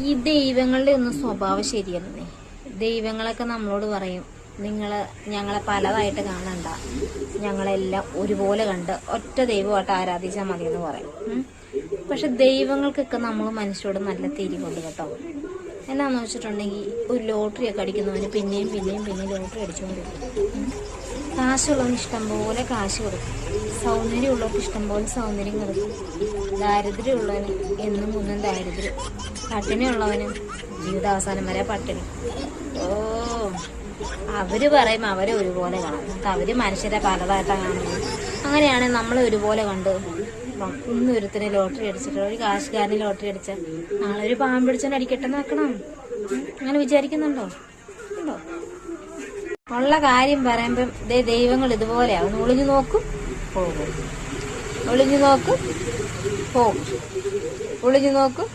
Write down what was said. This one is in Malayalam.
ഈ ദൈവങ്ങളുടെ ഒന്നും സ്വഭാവം ശരിയല്ലേ? ദൈവങ്ങളൊക്കെ നമ്മളോട് പറയും നിങ്ങൾ ഞങ്ങളെ പലതായിട്ട് കാണണ്ട. ഞങ്ങളെല്ലാം ഒരുപോലെ കണ്ട് ഒറ്റ ദൈവമായിട്ട് ആരാധിച്ചാൽ മതി എന്ന് പറയും പക്ഷെ ദൈവങ്ങൾക്കൊക്കെ നമ്മൾ മനുഷ്യരോട് നല്ല തിരിവുണ്ട് കേട്ടോ. എന്നാന്ന് വെച്ചിട്ടുണ്ടെങ്കിൽ ഒരു ലോട്ടറി ഒക്കെ അടിക്കുന്നവന് പിന്നെയും പിന്നെയും പിന്നെയും ലോട്ടറി അടിച്ചുകൊണ്ടിരിക്കും കാശുള്ളവന് ഇഷ്ടം പോലെ കാശ് കൊടുക്കും. ഇഷ്ടം പോലെ സൗന്ദര്യം കൊടുക്കും. ദാരിദ്ര്യമുള്ളവന് എന്നും ഒന്നും ദാരിദ്ര്യം. പട്ടിണിയുള്ളവന് ജീവിതാവസാനം വരെ പട്ടിണി. ഓ അവർ പറയും അവരെ ഒരുപോലെ കാണും. അവർ മനുഷ്യരെ പലതായിട്ടാണ് കാണുന്നത്. അങ്ങനെയാണ് നമ്മൾ ഒരുപോലെ കണ്ട് ഒന്നും ഒരുത്തിന് ലോട്ടറി അടിച്ചിട്ട് ഒരു കാശുകാരന് ലോട്ടറി അടിച്ച നാളെ ഒരു പാമ്പ് പിടിച്ചാൽ അടിക്കട്ടെ നോക്കണം അങ്ങനെ വിചാരിക്കുന്നുണ്ടോ? ഉണ്ടോ? ഉള്ള കാര്യം പറയുമ്പം ഇതേ ദൈവങ്ങൾ ഒന്ന് ഒളിഞ്ഞു നോക്കും പോകും. ഒളിഞ്ഞു നോക്കും പോകും. ഒളിഞ്ഞു നോക്കും